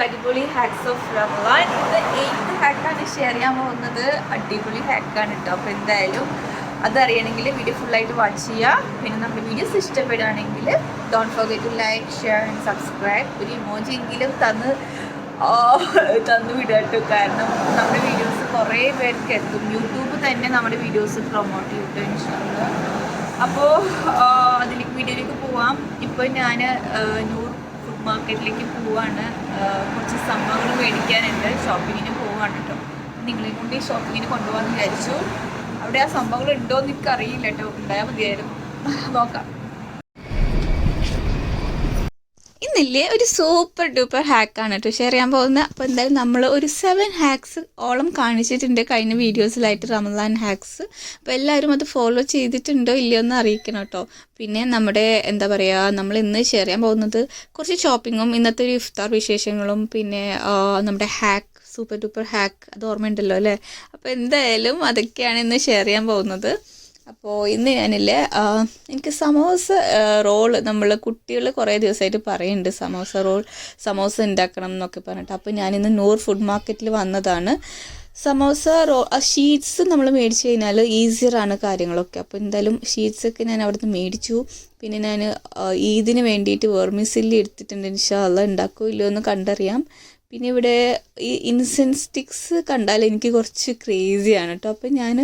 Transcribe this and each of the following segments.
Hacks of Rahman ഇത് eighth ഹാക്കാണ് share ചെയ്യാൻ പോകുന്നത്? അടിപൊളി ഹാക്കാണ് കേട്ടോ അപ്പോൾ എന്തായാലും അതറിയണമെങ്കിൽ വീഡിയോ ഫുള്ളായിട്ട് വാച്ച് ചെയ്യുക. പിന്നെ നമ്മുടെ വീഡിയോസ് ഇഷ്ടപ്പെടുകയാണെങ്കിൽ don't forget to like share and subscribe ഒരു ഇമോജി എങ്കിലും തന്ന് തന്നു വിടട്ടോ കാരണം നമ്മുടെ വീഡിയോസ് കുറേ പേർക്ക് എത്തും. യൂട്യൂബ് തന്നെ നമ്മുടെ വീഡിയോസ് പ്രൊമോട്ട് ചെയ്തിട്ട് ഇൻഷാല്ല അപ്പോൾ അതിലേക്ക് വീഡിയോയിലേക്ക് പോവാം. ഇപ്പോൾ ഞാൻ ഫുഡ് മാർക്കറ്റിലേക്ക് പോവാണ്. കുറച്ച് സംഭവങ്ങൾ മേടിക്കാനുണ്ട്. ഷോപ്പിങ്ങിന് പോവാണ് കേട്ടോ നിങ്ങളെ കൊണ്ട് ഈ ഷോപ്പിങ്ങിന് കൊണ്ടുപോകാമെന്ന് വിചാരിച്ചു. അവിടെ ആ സംഭവങ്ങൾ ഉണ്ടോ എന്ന് എനിക്ക് അറിയില്ല കേട്ടോ ഉണ്ടായാൽ മതിയായിരുന്നു. നോക്കാം. ഇന്നില്ലേ ഒരു സൂപ്പർ ഡൂപ്പർ ഹാക്കാണ് കേട്ടോ ഷെയർ ചെയ്യാൻ പോകുന്നത്. അപ്പോൾ എന്തായാലും നമ്മൾ ഒരു സെവൻ ഹാക്സ് ഓളം കാണിച്ചിട്ടുണ്ട് കഴിഞ്ഞ വീഡിയോസിലായിട്ട് റമദാൻ ഹാക്സ് അപ്പോൾ എല്ലാവരും അത് ഫോളോ ചെയ്തിട്ടുണ്ടോ ഇല്ലയോ എന്ന് അറിയിക്കണം കേട്ടോ പിന്നെ നമ്മുടെ എന്താ പറയുക നമ്മൾ ഇന്ന് ഷെയർ ചെയ്യാൻ പോകുന്നത് കുറച്ച് ഷോപ്പിങ്ങും ഇന്നത്തെ ഒരു ഇഫ്താർ വിശേഷങ്ങളും പിന്നെ നമ്മുടെ ഹാക്ക് സൂപ്പർ ഡൂപ്പർ ഹാക്ക് അത് ഓർമ്മയുണ്ടല്ലോ അല്ലേ? അപ്പോൾ എന്തായാലും അതൊക്കെയാണ് ഇന്ന് ഷെയർ ചെയ്യാൻ പോകുന്നത്. അപ്പോൾ ഇന്ന് ഞാനില്ലേ എനിക്ക് സമോസ റോൾ നമ്മൾ കുട്ടികൾ കുറേ ദിവസമായിട്ട് പറയുന്നുണ്ട് സമോസ റോൾ സമോസ ഉണ്ടാക്കണം എന്നൊക്കെ പറഞ്ഞിട്ട്. അപ്പോൾ ഞാനിന്ന് നൂർ ഫുഡ് മാർക്കറ്റിൽ വന്നതാണ്. സമോസ റോ ഷീറ്റ്സ് നമ്മൾ മേടിച്ച് കഴിഞ്ഞാൽ ഈസിയറാണ് കാര്യങ്ങളൊക്കെ. അപ്പോൾ എന്തായാലും ഷീറ്റ്സൊക്കെ ഞാൻ അവിടുന്ന് മേടിച്ചു. പിന്നെ ഞാൻ ഈദിന് വേണ്ടിയിട്ട് വെർമിസില്ലി എടുത്തിട്ടുണ്ട്. ഇൻഷാല്ല ഉണ്ടാക്കുമോ ഇല്ലയോ എന്ന് കണ്ടറിയാം. പിന്നെ ഇവിടെ ഈ ഇൻസെൻസ് സ്റ്റിക്സ് കണ്ടാൽ എനിക്ക് കുറച്ച് ക്രേസിയാണ് കേട്ടോ അപ്പോൾ ഞാൻ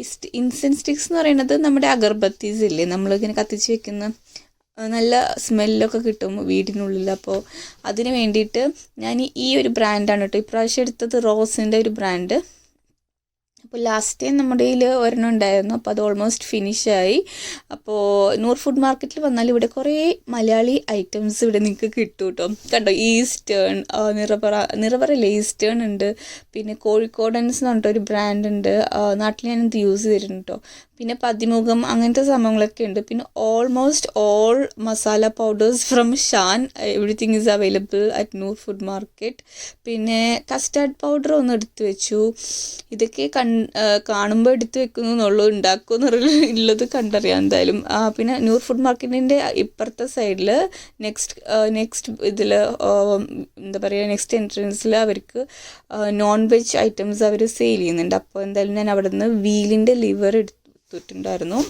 ഈ ഇൻസെൻസ് സ്റ്റിക്സ് എന്ന് പറയുന്നത് നമ്മുടെ അഗർബത്തീസ് ഇല്ലേ? നമ്മളിങ്ങനെ കത്തിച്ച് വെക്കുന്ന നല്ല സ്മെല്ലൊക്കെ കിട്ടും വീടിനുള്ളിൽ. അപ്പോൾ അതിന് വേണ്ടിയിട്ട് ഞാൻ ഈ ഒരു ബ്രാൻഡാണ് കേട്ടോ ഇപ്രാവശ്യം എടുത്തത് റോസിന്റെ ഒരു ബ്രാൻഡ് അപ്പോൾ ലാസ്റ്റ് ടൈം നമ്മുടെ കയ്യിൽ ഒരെണ്ണം ഉണ്ടായിരുന്നു. അപ്പോൾ അത് ഓൾമോസ്റ്റ് ഫിനിഷായി അപ്പോൾ നൂർ ഫുഡ് മാർക്കറ്റിൽ വന്നാൽ ഇവിടെ കുറേ മലയാളി ഐറ്റംസ് ഇവിടെ നിങ്ങൾക്ക് കിട്ടും കേട്ടോ കണ്ടോ ഈസ്റ്റേൺ നിറവറ നിറപറ നിറപറയില്ല ഈസ്റ്റേൺ ഉണ്ട്. പിന്നെ കോഴിക്കോടൻസ് എന്ന് പറഞ്ഞിട്ടൊരു ബ്രാൻഡ് ഉണ്ട്. നാട്ടിൽ നാട്ടിൽ ഞാനിത് യൂസ് ചെയ്തിട്ടുണ്ട് കേട്ടോ പിന്നെ പതിമുഖം അങ്ങനത്തെ സംഭവങ്ങളൊക്കെ ഉണ്ട്. പിന്നെ almost all masala powders from Shan everything is available at Noor food market പിന്നെ കസ്റ്റാർഡ് പൗഡർ ഒന്ന് എടുത്തു വെച്ചു. ഇതൊക്കെ കൺ കാണുമ്പോൾ എടുത്ത് വെക്കുന്നു എന്നുള്ളൂ ഉണ്ടാക്കുമെന്ന് ഉള്ളത് കണ്ടറിയാം എന്തായാലും. പിന്നെ നൂർ ഫുഡ് മാർക്കറ്റിന്റെ ഇപ്പുറത്തെ സൈഡിൽ നെക്സ്റ്റ് നെക്സ്റ്റ് ഇതിൽ എന്താ പറയുക നെക്സ്റ്റ് എൻട്രൻസിൽ അവർക്ക് നോൺ വെജ് ഐറ്റംസ് അവർ സെയിൽ ചെയ്യുന്നുണ്ട്. അപ്പോൾ എന്തായാലും ഞാൻ അവിടെ നിന്ന് വീലിന്റെ ലിവർ എടുത്തിട്ടുണ്ടായിരുന്നു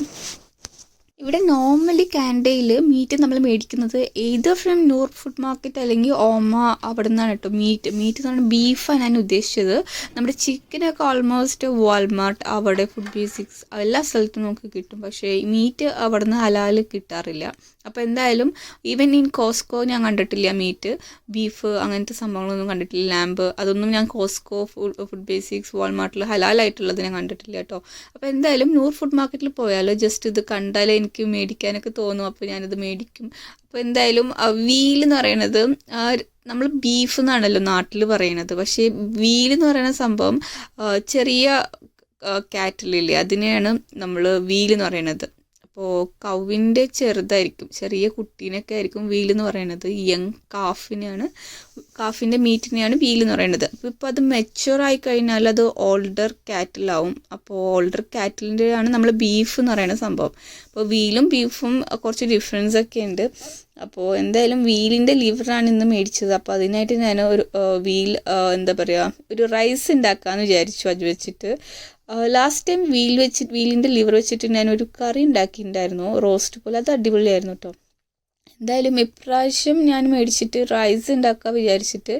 ഇവിടെ നോർമലി കാൻഡയിൽ മീറ്റ് നമ്മൾ മേടിക്കുന്നത് ഏത് ഫ്രം നൂർ ഫുഡ് മാർക്കറ്റ് അല്ലെങ്കിൽ ഓമ അവിടെ നിന്നാണ് കേട്ടോ മീറ്റ് മീറ്റ് എന്ന് പറഞ്ഞാൽ ബീഫാണ് ഞാൻ ഉദ്ദേശിച്ചത്. നമ്മുടെ ചിക്കനൊക്കെ ഓൾമോസ്റ്റ് വാൾമാർട്ട് അവിടെ ഫുഡ് ബേസിക്സ് എല്ലാ സ്ഥലത്തും നമുക്ക് കിട്ടും. പക്ഷേ മീറ്റ് അവിടെ നിന്ന് ഹലാൽ കിട്ടാറില്ല. അപ്പോൾ എന്തായാലും ഈവൻ ഇൻ കോസ്കോ ഞാൻ കണ്ടിട്ടില്ല മീറ്റ് ബീഫ് അങ്ങനത്തെ സംഭവങ്ങളൊന്നും കണ്ടിട്ടില്ല. ലാമ്പ് അതൊന്നും ഞാൻ കോസ്കോ ഫുഡ് ഫുഡ് ബേസിക്സ് വാൾമാർട്ടിൽ ഹലാലായിട്ടുള്ളത് ഞാൻ കണ്ടിട്ടില്ല കേട്ടോ അപ്പോൾ എന്തായാലും നൂർ ഫുഡ് മാർക്കറ്റിൽ പോയാലോ? ജസ്റ്റ് ഇത് കണ്ടാലേ എനിക്ക് മേടിക്കാനൊക്കെ തോന്നും അപ്പോൾ ഞാനത് മേടിക്കും. അപ്പോൾ എന്തായാലും വീൽ എന്ന് പറയണത് നമ്മൾ ബീഫ് എന്നാണല്ലോ നാട്ടിൽ പറയണത്. പക്ഷേ വീൽ എന്ന് പറയുന്ന സംഭവം ചെറിയ കാറ്റിലില്ലേ അതിനെയാണ് നമ്മൾ വീൽ എന്ന് പറയണത്. അപ്പോൾ കൗവിന്റെ ചെറുതായിരിക്കും ചെറിയ കുട്ടീനൊക്കെ ആയിരിക്കും വീൽ എന്ന് പറയുന്നത്. യങ് കാഫിനെയാണ് കാഫിന്റെ മീറ്റിനെയാണ് വീൽ എന്ന് പറയുന്നത്. അപ്പോൾ ഇപ്പോൾ അത് മെച്ചുവർ ആയി കഴിഞ്ഞാൽ അത് ഓൾഡർ കാറ്റിലാവും അപ്പോൾ ഓൾഡർ കാറ്റിലിന്റെ ആണ് നമ്മൾ ബീഫ് എന്ന് പറയുന്ന സംഭവം. അപ്പോൾ വീലും ബീഫും കുറച്ച് ഡിഫറൻസ് ഒക്കെ ഉണ്ട്. അപ്പോൾ എന്തായാലും വീലിന്റെ ലിവറാണ് ഇന്ന് മേടിച്ചത്. അപ്പോൾ അതിനായിട്ട് ഞാൻ ഒരു വീൽ എന്താ പറയുക ഒരു റൈസ് ഉണ്ടാക്കാമെന്ന് വിചാരിച്ചു അത് വെച്ചിട്ട്. ലാസ്റ്റ് ടൈം വീൽ വെച്ചിട്ട് വീലിന്റെ ലിവർ വെച്ചിട്ട് ഞാൻ ഒരു കറി ഉണ്ടാക്കിയിട്ടുണ്ടായിരുന്നു. റോസ്റ്റ് പോലെ. അത് അടിപൊളിയായിരുന്നു കേട്ടോ എന്തായാലും ഇപ്രാവശ്യം ഞാൻ മേടിച്ചിട്ട് റൈസ് ഉണ്ടാക്കാൻ വിചാരിച്ചിട്ട്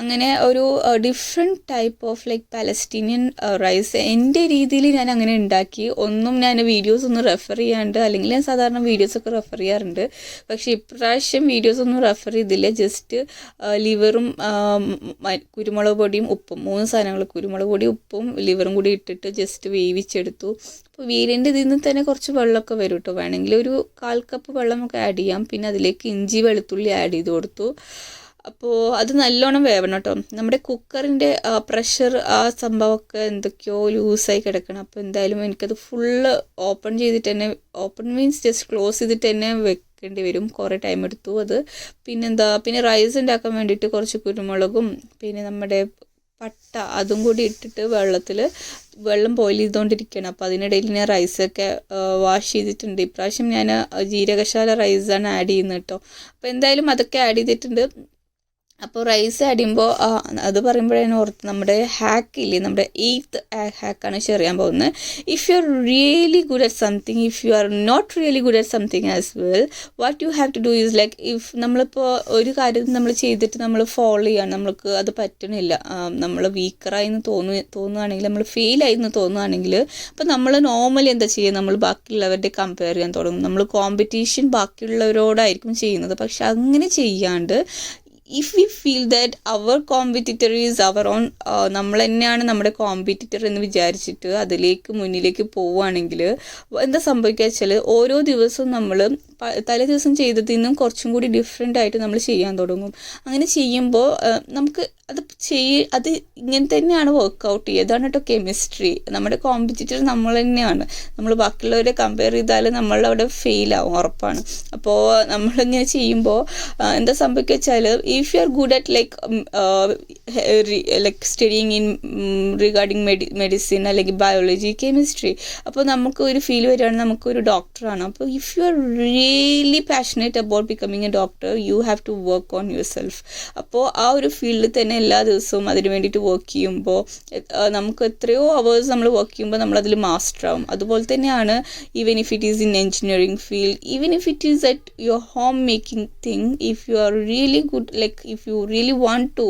അങ്ങനെ ഒരു different type of like Palestinian rice എന്റെ രീതിയിൽ ഞാൻ അങ്ങനെ ഉണ്ടാക്കി ഒന്നും ഞാൻ വീഡിയോസ് ഒന്നും റെഫർ ചെയ്യാണ്ട് അല്ലെങ്കിൽ ഞാൻ സാധാരണ വീഡിയോസൊക്കെ റെഫർ ചെയ്യാറുണ്ട്. പക്ഷേ ഇപ്രാവശ്യം വീഡിയോസ് ഒന്നും റെഫർ ചെയ്തില്ല. ജസ്റ്റ് ലിവറും കുരുമുളക് പൊടിയും ഉപ്പും മൂന്ന് സാധനങ്ങൾ കുരുമുളക് പൊടി ഉപ്പും ലിവറും കൂടി ഇട്ടിട്ട് ജസ്റ്റ് വേവിച്ചെടുത്തു. അപ്പോൾ വീലിന്റെ ഇതിൽ നിന്ന് തന്നെ കുറച്ച് വെള്ളമൊക്കെ വരും കേട്ടോ വേണമെങ്കിൽ ഒരു കാൽ കപ്പ് വെള്ളമൊക്കെ ആഡ് ചെയ്യാം. പിന്നെ അതിലേക്ക് ഇഞ്ചി വെളുത്തുള്ളി ആഡ് ചെയ്ത് കൊടുത്തു. അപ്പോൾ അത് നല്ലോണം വേവണം കേട്ടോ. നമ്മുടെ കുക്കറിന്റെ പ്രഷർ ആ സംഭവമൊക്കെ എന്തൊക്കെയോ ലൂസായി കിടക്കണം. അപ്പോൾ എന്തായാലും എനിക്കത് ഫുള്ള് ഓപ്പൺ ചെയ്തിട്ട് തന്നെ ഓപ്പൺ മീൻസ് ജസ്റ്റ് ക്ലോസ് ചെയ്തിട്ട് തന്നെ വെക്കേണ്ടി വരും. കുറേ ടൈം എടുത്തു അത്. പിന്നെന്താ പിന്നെ റൈസ് ഉണ്ടാക്കാൻ വേണ്ടിയിട്ട് കുറച്ച് കുരുമുളകും പിന്നെ നമ്മുടെ പട്ട അതും കൂടി ഇട്ടിട്ട് വെള്ളത്തിൽ വെള്ളം ബോയിൽ ചെയ്തുകൊണ്ടിരിക്കുകയാണ് അപ്പോൾ അതിനിടയിൽ ഞാൻ റൈസൊക്കെ വാഷ് ചെയ്തിട്ടുണ്ട്. ഇപ്രാവശ്യം ഞാൻ ജീരകശാല റൈസാണ് ആഡ് ചെയ്യുന്നത് കേട്ടോ അപ്പോൾ എന്തായാലും അതൊക്കെ ആഡ് ചെയ്തിട്ടുണ്ട്. അപ്പോൾ റൈസ് ആഡ് ചെയ്യുമ്പോൾ അത് പറയുമ്പോഴാണ് ഓർത്ത് നമ്മുടെ ഹാക്കില്ലേ നമ്മുടെ എയ്ത്ത് ഹാക്കാണ് ഷെയർ ചെയ്യാൻ പോകുന്നത്. If you are really good at something if you are not really good at something as well what you have to do is like if നമ്മളിപ്പോൾ ഒരു കാര്യം നമ്മൾ ചെയ്തിട്ട് നമ്മൾ ഫോളോ ചെയ്യാണ് നമ്മൾക്ക് അത് പറ്റണില്ല നമ്മൾ വീക്കറായി എന്ന് തോന്നു തോന്നുകയാണെങ്കിൽ നമ്മൾ ഫെയിലായി എന്ന് തോന്നുകയാണെങ്കിൽ അപ്പോൾ നമ്മൾ നോർമലി എന്താ ചെയ്യുക നമ്മൾ ബാക്കിയുള്ളവരുടെ കമ്പയർ ചെയ്യാൻ തുടങ്ങും. നമ്മൾ കോമ്പറ്റീഷൻ ബാക്കിയുള്ളവരോടായിരിക്കും ചെയ്യുന്നത്. പക്ഷെ അങ്ങനെ ചെയ്യാണ്ട് if we feel that our competitor is our own നമ്മൾ തന്നെയാണ് നമ്മുടെ കോമ്പറ്റിറ്റർ എന്ന് വിചാരിച്ചിട്ട് അതിലേക്ക് മുന്നിലേക്ക് പോവുകയാണെങ്കിൽ എന്താ സംഭവിക്കുക വെച്ചാൽ ഓരോ ദിവസവും നമ്മൾ തലേ ദിവസം ചെയ്തതിൽ നിന്നും കുറച്ചും കൂടി ഡിഫറെന്റ് ആയിട്ട് നമ്മൾ ചെയ്യാൻ തുടങ്ങും. അങ്ങനെ ചെയ്യുമ്പോൾ നമുക്ക് അത് ചെയ്യ അത് ഇങ്ങനെ തന്നെയാണ് വർക്കൗട്ട് ചെയ്യുക കേട്ടോ കെമിസ്ട്രി നമ്മുടെ കോമ്പറ്റീറ്റർ നമ്മൾ തന്നെയാണ്. നമ്മൾ ബാക്കിയുള്ളവരെ കമ്പയർ ചെയ്താൽ നമ്മളവിടെ ഫെയിൽ ആവും ഉറപ്പാണ്. അപ്പോൾ നമ്മളിങ്ങനെ ചെയ്യുമ്പോൾ എന്താ സംഭവിക്കുക വെച്ചാൽ if you are good at like like studying in regarding medi medicine അല്ലെങ്കിൽ ബയോളജി കെമിസ്ട്രി അപ്പോൾ നമുക്ക് ഒരു ഫീൽ വരികയാണ് നമുക്കൊരു ഡോക്ടറാണ് അപ്പോൾ if you are really passionate about becoming a doctor you have to work on yourself അപ്പോൾ ആ ഒരു ഫീൽഡിൽ തന്നെ എല്ലാ ദിവസവും അതിന് വേണ്ടിയിട്ട് വർക്ക് ചെയ്യുമ്പോൾ നമുക്ക് എത്രയോ അവേഴ്സ് നമ്മൾ വർക്ക് ചെയ്യുമ്പോൾ നമ്മളതിൽ മാസ്റ്റർ ആവും. അതുപോലെ തന്നെയാണ് even if it is in engineering field even if it is at your home making thing if you are really good like if you really want to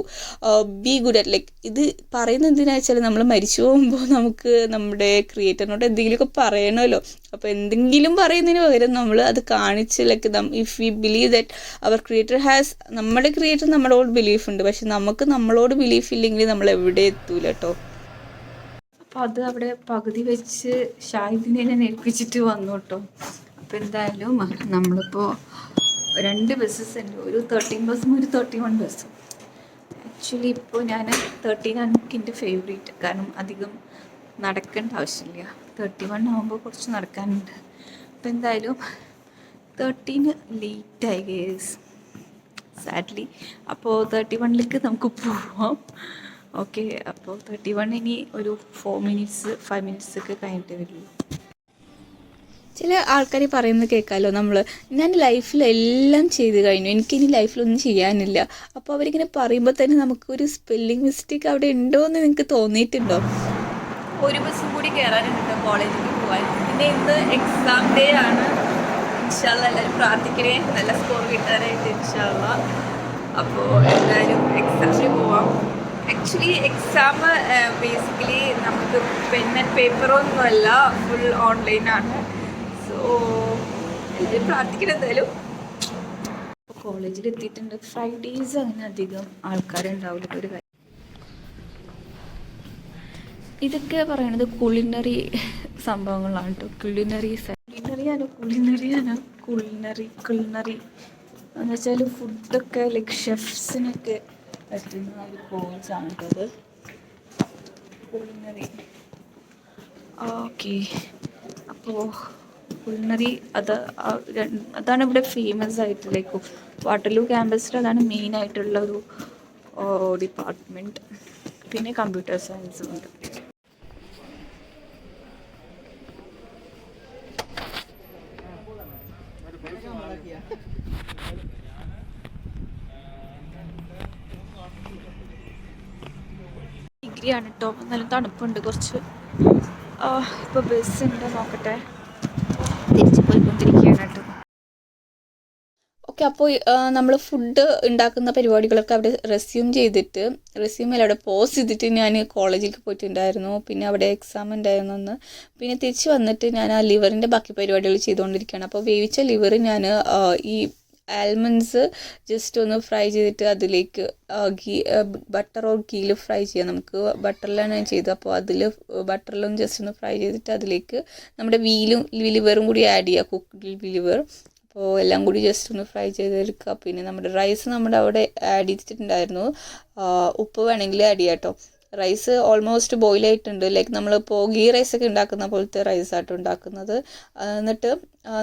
be good at like ഇത് പറയുന്നത് എന്തിനാ വെച്ചാൽ നമ്മൾ മരിച്ചു പോകുമ്പോൾ നമുക്ക് നമ്മുടെ ക്രിയേറ്ററിനോട് എന്തെങ്കിലുമൊക്കെ പറയണമല്ലോ. അപ്പോൾ എന്തെങ്കിലും പറയുന്നതിന് പകരം നമ്മൾ അത് കാണിച്ച് like if we believe that our creator has നമ്മുടെ ക്രിയേറ്റർ നമ്മളോട് ബിലീഫ് ഉണ്ട്. പക്ഷെ നമുക്ക് നമ്മളോട് ബിലീഫ് ഇല്ലെങ്കിൽ നമ്മൾ എവിടെ എത്തൂല കേട്ടോ അപ്പോൾ അത് അവിടെ പകുതി വെച്ച് ഷാഹിദിനെ ഏൽപ്പിച്ചിട്ട് വന്നു കേട്ടോ അപ്പോൾ എന്തായാലും നമ്മളിപ്പോൾ രണ്ട് ബസ്സസ് ഉണ്ട്. ഒരു തേർട്ടീൻ ബസ്സും ഒരു തേർട്ടി വൺ ബസ്സും ആക്ച്വലി ഇപ്പോൾ ഞാൻ തേർട്ടീനാണ് എനിക്ക് എന്റെ ഫേവറേറ്റ് കാരണം അധികം നടക്കേണ്ട ആവശ്യമില്ല. തേർട്ടി വൺ ആകുമ്പോൾ കുറച്ച് നടക്കാനുണ്ട്. അപ്പോൾ എന്തായാലും തേർട്ടീന് ലേറ്റായി ഗേസ് സാഡ്ലി അപ്പോൾ തേർട്ടി വണ്ണിലേക്ക് നമുക്ക് പോവാം. ഓക്കെ അപ്പോൾ തേർട്ടി വൺ ഇനി ഒരു ഫോർ മിനിറ്റ്സ് ഫൈവ് മിനിറ്റ്സ് ഒക്കെ കഴിഞ്ഞിട്ട് വരുള്ളൂ. ചില ആൾക്കാർ പറയുന്നത് കേൾക്കാമല്ലോ നമ്മൾ ഞാൻ ലൈഫിൽ എല്ലാം ചെയ്ത് കഴിഞ്ഞു എനിക്കിനി ലൈഫിലൊന്നും ചെയ്യാനില്ല. അപ്പോൾ അവരിങ്ങനെ പറയുമ്പോൾ തന്നെ നമുക്കൊരു സ്പെല്ലിംഗ് മിസ്റ്റേക്ക് അവിടെ ഉണ്ടോ എന്ന് നിങ്ങൾക്ക് തോന്നിയിട്ടുണ്ടോ? ഒരു ബസ്സും കൂടി കയറാനുണ്ട് കോളേജിലേക്ക് പോകാൻ പിന്നെ ഇന്ന് എക്സാം ഡേ ആണ്. ഇൻഷാല്ല എല്ലാവരും പ്രാർത്ഥിക്കണേ. നല്ല സ്കോർ കിട്ടാനായിട്ട് ഇൻഷാല്ല അപ്പോൾ എല്ലാവരും എക്സാമിന് പോവാം. ആക്ച്വലി എക്സാം ബേസിക്കലി നമുക്ക് പെൻ ആൻഡ് പേപ്പറൊന്നുമല്ല ഫുൾ ഓൺലൈനാണ് സോ എല്ലാവരും പ്രാർത്ഥിക്കണം എന്തായാലും. കോളേജിൽ എത്തിയിട്ടുണ്ട്. ഫ്രൈഡേസ് അങ്ങനെ അധികം ആൾക്കാരുണ്ടാവില്ല. ഒരു കാര്യം. ഇതൊക്കെ പറയണത് കുളിനറി സംഭവങ്ങളാണ് കേട്ടോ കുളിനറി കുളിനറിയാനോ കുളിനറിയാനോ? കുളിനറി കുളിനറി എന്ന് വെച്ചാൽ ഫുഡൊക്കെ ലൈക്ക് ഷെഫ്സിനൊക്കെ പറ്റുന്ന ഒരു കോഴ്സാണ് അത് കുളിനറി. ഓക്കെ അപ്പോൾ കുളിനറി അത് അതാണ് ഇവിടെ ഫേമസ് ആയിട്ട് ലൈക്ക് വാട്ടർലൂ ക്യാമ്പസിൽ അതാണ് മെയിൻ ആയിട്ടുള്ള ഒരു ഡിപ്പാർട്ട്മെന്റ് പിന്നെ കമ്പ്യൂട്ടർ സയൻസും ഉണ്ട്. ഡിഗ്രി ആണ് കേട്ടോ എന്നാലും തണുപ്പുണ്ട് കുറച്ച്. ഇപ്പോൾ ബസ് ഉണ്ട് നോക്കട്ടെ. തിരിച്ചു പോയിക്കൊണ്ടിരിക്കുകയാണ് കേട്ടോ. ഓക്കെ അപ്പോൾ നമ്മൾ ഫുഡ് ഉണ്ടാക്കുന്ന പരിപാടികളൊക്കെ അവിടെ റെസ്യൂം ചെയ്തിട്ട് റെസ്യൂമിൽ അവിടെ പോസ് ചെയ്തിട്ട് ഞാൻ കോളേജിലേക്ക് പോയിട്ടുണ്ടായിരുന്നു. പിന്നെ അവിടെ എക്സാം ഉണ്ടായിരുന്നു ഒന്ന് പിന്നെ തിരിച്ച് വന്നിട്ട് ഞാൻ ആ ലിവറിന്റെ ബാക്കി പരിപാടികൾ ചെയ്തുകൊണ്ടിരിക്കുകയാണ്. അപ്പോൾ വേവിച്ച ലിവർ ഞാൻ ഈ ആൽമണ്ട്സ് ജസ്റ്റ് ഒന്ന് ഫ്രൈ ചെയ്തിട്ട് അതിലേക്ക് ഗീ ബട്ടർ ഓർ ഫ്രൈ ചെയ്യാം നമുക്ക്. ബട്ടറിലാണ് ഞാൻ ചെയ്തത്. അപ്പോൾ അതിൽ ബട്ടറിലൊന്ന് ജസ്റ്റ് ഒന്ന് ഫ്രൈ ചെയ്തിട്ട് അതിലേക്ക് നമ്മുടെ വീലും ലിവറും കൂടി ആഡ് ചെയ്യുക കുക്ക്ഡ് ലിവർ അപ്പോൾ എല്ലാം കൂടി ജസ്റ്റ് ഒന്ന് ഫ്രൈ ചെയ്തെടുക്കുക. പിന്നെ നമ്മുടെ റൈസ് നമ്മുടെ അവിടെ ആഡ് ചെയ്തിട്ടുണ്ടായിരുന്നു. ഉപ്പ് വേണമെങ്കിൽ ആഡ് ചെയ്യാം കേട്ടോ റൈസ് ഓൾമോസ്റ്റ് ബോയിൽ ആയിട്ടുണ്ട്. ലൈക്ക് നമ്മളിപ്പോൾ ഗീ റൈസ് ഒക്കെ ഉണ്ടാക്കുന്ന പോലത്തെ റൈസ് ആയിട്ട് ഉണ്ടാക്കുന്നത്. എന്നിട്ട്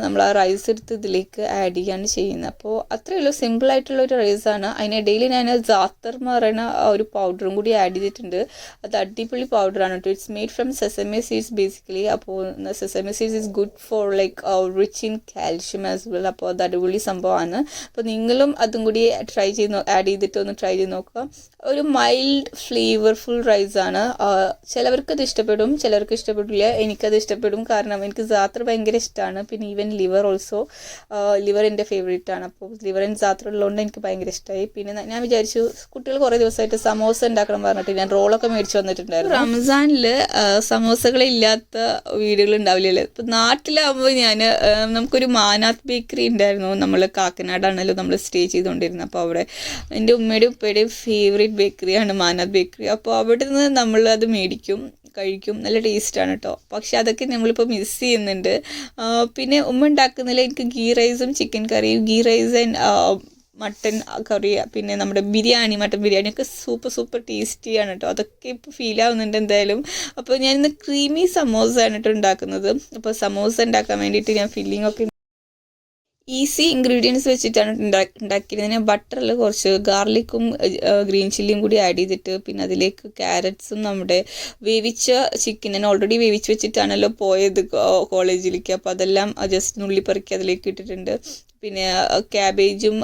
നമ്മൾ ആ റൈസ് എടുത്ത് ഇതിലേക്ക് ആഡ് ചെയ്യാണ് ചെയ്യുന്നത്. അപ്പോൾ അത്രയേ ഉള്ളൂ. സിമ്പിൾ ആയിട്ടുള്ള ഒരു റൈസാണ് അതിനിടയിൽ ഞാൻ ജാത്തർ എന്ന് പറയുന്ന ഒരു പൗഡറും കൂടി ആഡ് ചെയ്തിട്ടുണ്ട്. അത് അടിപൊളി പൗഡറാണ് കേട്ടോ. It's made from sesame seeds basically അപ്പോൾ sesame seeds is good for like rich in calcium as well അപ്പോൾ അത് അടിപൊളി സംഭവമാണ്. അപ്പോൾ നിങ്ങളും അതും കൂടി ട്രൈ ചെയ്ത് ആഡ് ചെയ്തിട്ട് ഒന്ന് ട്രൈ ചെയ്ത് നോക്കുക. ഒരു മൈൽഡ് ഫ്ലേവർഫുൾ റൈസാണ് ചിലവർക്കത് ഇഷ്ടപ്പെടും ചിലർക്ക് ഇഷ്ടപ്പെടില്ല. എനിക്കത് ഇഷ്ടപ്പെടും. കാരണം എനിക്ക് ജാത്ര ഭയങ്കര ഇഷ്ടമാണ് പിന്നെ ഈവൻ ലിവർ ഓൾസോ ലിവർ എന്റെ ഫേവറേറ്റ് ആണ്. അപ്പോൾ ലിവർ ആൻഡ് ജാത്ര ഉള്ളതുകൊണ്ട് എനിക്ക് ഭയങ്കര ഇഷ്ടമായി പിന്നെ ഞാൻ വിചാരിച്ചു കുട്ടികൾ കുറേ ദിവസമായിട്ട് സമോസ ഉണ്ടാക്കണം പറഞ്ഞിട്ട് ഞാൻ റോളൊക്കെ മേടിച്ച് വന്നിട്ടുണ്ടായിരുന്നു. റംസാനിൽ സമോസകളില്ലാത്ത വീടുകൾ ഉണ്ടാവില്ലല്ലോ ഇപ്പം നാട്ടിലാകുമ്പോൾ ഞാൻ നമുക്കൊരു മാനാത്ത് ബേക്കറി ഉണ്ടായിരുന്നു നമ്മൾ കാക്കനാടാണല്ലോ നമ്മൾ സ്റ്റേ ചെയ്തുകൊണ്ടിരുന്നത് അപ്പോൾ അവിടെ എന്റെ ഉമ്മയുടെയും ഉപ്പയുടെയും ഫേവറേറ്റ് ബേക്കറിയാണ് മാനാത്ത് ബേക്കറി. അപ്പോൾ അവിടെ നിന്ന് നമ്മൾ അത് മേടിക്കും. കഴിക്കും. നല്ല ടേസ്റ്റാണ് കേട്ടോ പക്ഷെ അതൊക്കെ നമ്മളിപ്പോൾ മിസ് ചെയ്യുന്നുണ്ട്. പിന്നെ ഉമ്മ ഉണ്ടാക്കുന്നതിൽ എനിക്ക് ഗീ റൈസും ചിക്കൻ കറിയും ghee rice and mutton curry പിന്നെ നമ്മുടെ ബിരിയാണി മട്ടൻ ബിരിയാണി ഒക്കെ സൂപ്പർ സൂപ്പർ ടേസ്റ്റിയാണ് കേട്ടോ അതൊക്കെ ഇപ്പോൾ ഫീൽ ആവുന്നുണ്ട് എന്തായാലും. അപ്പോൾ ഞാനിന്ന് ക്രീമി സമോസ ആണ് കേട്ടോ ഉണ്ടാക്കുന്നത്. അപ്പോൾ സമോസ ഉണ്ടാക്കാൻ വേണ്ടിയിട്ട് ഞാൻ ഫില്ലിംഗ് ഒക്കെ ഈസി ഇൻഗ്രീഡിയൻസ് വെച്ചിട്ടാണ് ഉണ്ടാക്കിയിരുന്നത് ബട്ടറിൽ കുറച്ച് ഗാർലിക്കും ഗ്രീൻ ചില്ലിയും കൂടി ആഡ് ചെയ്തിട്ട് പിന്നെ അതിലേക്ക് ക്യാരറ്റ്സും നമ്മുടെ വേവിച്ച ചിക്കൻ ഞാൻ ഓൾറെഡി വേവിച്ച് വെച്ചിട്ടാണല്ലോ പോയത് കോളേജിലേക്ക്. അപ്പോൾ അതെല്ലാം ജസ്റ്റ് നുള്ളിപ്പറിക്ക് അതിലേക്ക് ഇട്ടിട്ടുണ്ട്. പിന്നെ ക്യാബേജും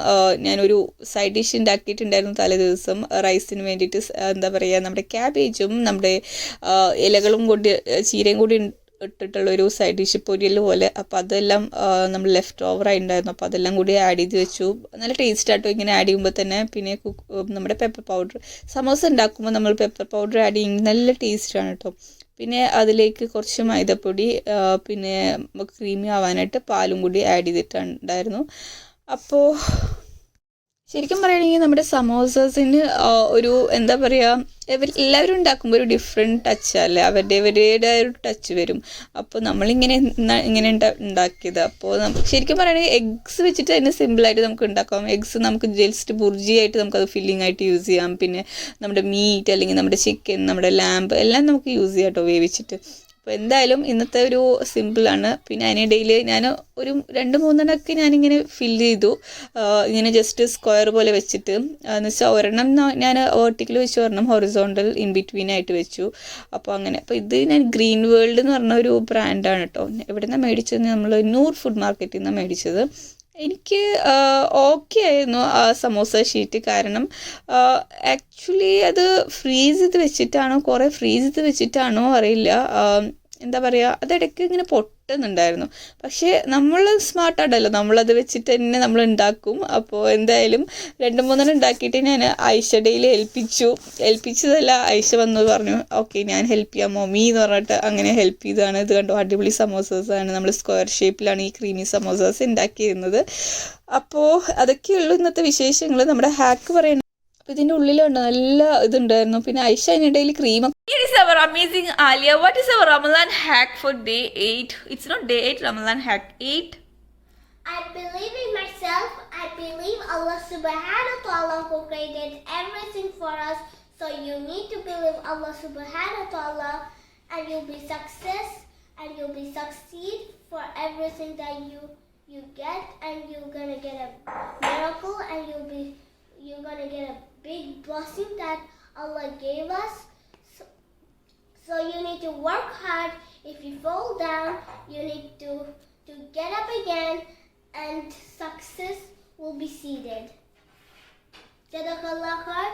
ഞാനൊരു സൈഡ് ഡിഷ് ഉണ്ടാക്കിയിട്ടുണ്ടായിരുന്നു തലേ ദിവസം. റൈസിന് വേണ്ടിയിട്ട് എന്താ പറയുക നമ്മുടെ ക്യാബേജും നമ്മുടെ ഇലകളും കൂടി ചീരയും കൂടി ഇട്ടിട്ടുള്ള ഒരു സൈഡ് ഡിഷ് പൊരിയൽ പോലെ. അപ്പോൾ അതെല്ലാം നമ്മൾ ലെഫ്റ്റ് ഓവർ ഉണ്ടായിരുന്നു അപ്പോൾ അതെല്ലാം കൂടി ആഡ് ചെയ്ത് വെച്ചു. നല്ല ടേസ്റ്റ് ആട്ടോ ഇങ്ങനെ ആഡ് ചെയ്യുമ്പോൾ തന്നെ. പിന്നെ നമ്മുടെ പെപ്പർ പൗഡർ സമോസ ഉണ്ടാക്കുമ്പോൾ നമ്മൾ പെപ്പർ പൗഡർ ആഡ് ചെയ്യും. നല്ല ടേസ്റ്റാണ് കേട്ടോ പിന്നെ അതിലേക്ക് കുറച്ച് മൈദപ്പൊടി പിന്നെ ക്രീമി ആവാനായിട്ട് പാലും കൂടി ആഡ് ചെയ്തിട്ടുണ്ടായിരുന്നു. അപ്പോൾ ശരിക്കും പറയുകയാണെങ്കിൽ നമ്മുടെ സമോസസിന് ഒരു എന്താ പറയുക ഇവർ എല്ലാവരും ഉണ്ടാക്കുമ്പോൾ ഒരു ഡിഫറെന്റ് ടച്ചല്ലേ അവരുടെ അവരുടേതായ ഒരു ടച്ച് വരും. അപ്പോൾ നമ്മളിങ്ങനെ ഇങ്ങനെ ഉണ്ടാ- ഉണ്ടാക്കിയത് അപ്പോൾ നമുക്ക് ശരിക്കും പറയുകയാണെങ്കിൽ എഗ്സ് വെച്ചിട്ട് അതിന് സിമ്പിളായിട്ട് നമുക്ക് ഉണ്ടാക്കാം. എഗ്സ് നമുക്ക് ജസ്റ്റ് ബുർജിയായിട്ട് നമുക്കത് ഫില്ലിംഗ് ആയിട്ട് യൂസ് ചെയ്യാം. പിന്നെ നമ്മുടെ മീറ്റ് അല്ലെങ്കിൽ നമ്മുടെ ചിക്കൻ നമ്മുടെ ലാമ്പ് എല്ലാം നമുക്ക് യൂസ് ചെയ്യാം കേട്ടോ വേവിച്ചിട്ട്. അപ്പോൾ എന്തായാലും ഇന്നത്തെ ഒരു സിമ്പിളാണ് പിന്നെ അതിനിടയിൽ ഞാൻ ഒരു രണ്ട് മൂന്നെണ്ണമൊക്കെ ഞാനിങ്ങനെ ഫില്ല് ചെയ്തു. ഇങ്ങനെ ജസ്റ്റ് സ്ക്വയർ പോലെ വെച്ചിട്ട്. എന്ന് വെച്ചാൽ ഒരെണ്ണം ഞാൻ വെർട്ടിക്കൽ വെച്ച് ഒരെണ്ണം ഹൊറിസോണ്ടൽ ഇൻ ബിറ്റ്വീൻ ആയിട്ട് വെച്ചു. അപ്പോൾ അങ്ങനെ. അപ്പോൾ ഇത് ഞാൻ ഗ്രീൻ വേൾഡ് എന്ന് പറഞ്ഞ ഒരു ബ്രാൻഡാണ് കേട്ടോ എവിടെ നിന്നാണ് മേടിച്ചത്? നമ്മൾ നൂർ ഫുഡ് മാർക്കറ്റിൽ നിന്നാണ് മേടിച്ചത്. എനിക്ക് ഓക്കെ ആയിരുന്നു ആ സമോസ ഷീറ്റ് കാരണം ആക്ച്വലി അത് ഫ്രീസ് ചെയ്ത് വെച്ചിട്ടാണോ കുറേ ഫ്രീസ് ചെയ്ത് വെച്ചിട്ടാണോ അറിയില്ല. എന്താ പറയുക അതിടയ്ക്ക് ഇങ്ങനെ പൊട്ടുന്നുണ്ടായിരുന്നു. പക്ഷേ നമ്മൾ സ്മാർട്ടാണല്ലോ നമ്മളത് വെച്ചിട്ട് തന്നെ നമ്മൾ ഉണ്ടാക്കും അപ്പോൾ എന്തായാലും രണ്ട് മൂന്നെണ്ണം ഉണ്ടാക്കിയിട്ട് ഞാൻ ഐഷഡയിൽ ഏൽപ്പിച്ചു. ഏൽപ്പിച്ചതല്ല ഐഷ വന്നു പറഞ്ഞു ഓക്കെ ഞാൻ ഹെൽപ്പ് ചെയ്യാം മമ്മി എന്ന് പറഞ്ഞിട്ട് അങ്ങനെ ഹെൽപ്പ് ചെയ്തതാണ്. ഇത് കണ്ടു അടിപൊളി സമോസാണ് നമ്മൾ സ്ക്വയർ ഷേപ്പിലാണ് ഈ ക്രീമി സമോസാസ് ഉണ്ടാക്കിയിരുന്നത് അപ്പോൾ അതൊക്കെയുള്ളൂ ഇന്നത്തെ വിശേഷങ്ങൾ നമ്മുടെ ഹാക്ക് പറയുന്നത് അപ്പോൾ ഇതിൻ്റെ ഉള്ളിലുണ്ട് നല്ല ഇതുണ്ടായിരുന്നു പിന്നെ ഐഷ അതിനിടയിൽ cream Here is our amazing Alia. What is our Ramadan hack for day 8? It's not day 8, Ramadan hack 8. I believe in myself. I believe Allah subhanahu wa ta'ala who created everything for us. So you need to believe Allah subhanahu wa ta'ala and you'll be success and you'll be succeed for everything that you you get and you're gonna get a miracle and you'll be you're gonna get a big blessing that Allah gave us. So, so you need to work hard. If you fall down, you need to to get up again and success will be seated. Jadakallah khair.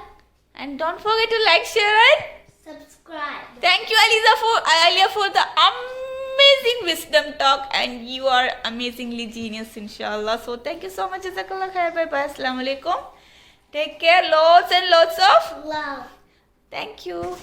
And don't forget to like, share, and Subscribe. thank you, Aliza, for Alia, for the amazing wisdom talk. And you are amazingly genius, inshallah. So thank you so much, Jazakallah khair. Bye bye. Assalamu alaikum. Take care. Lots and lots of Love. thank you.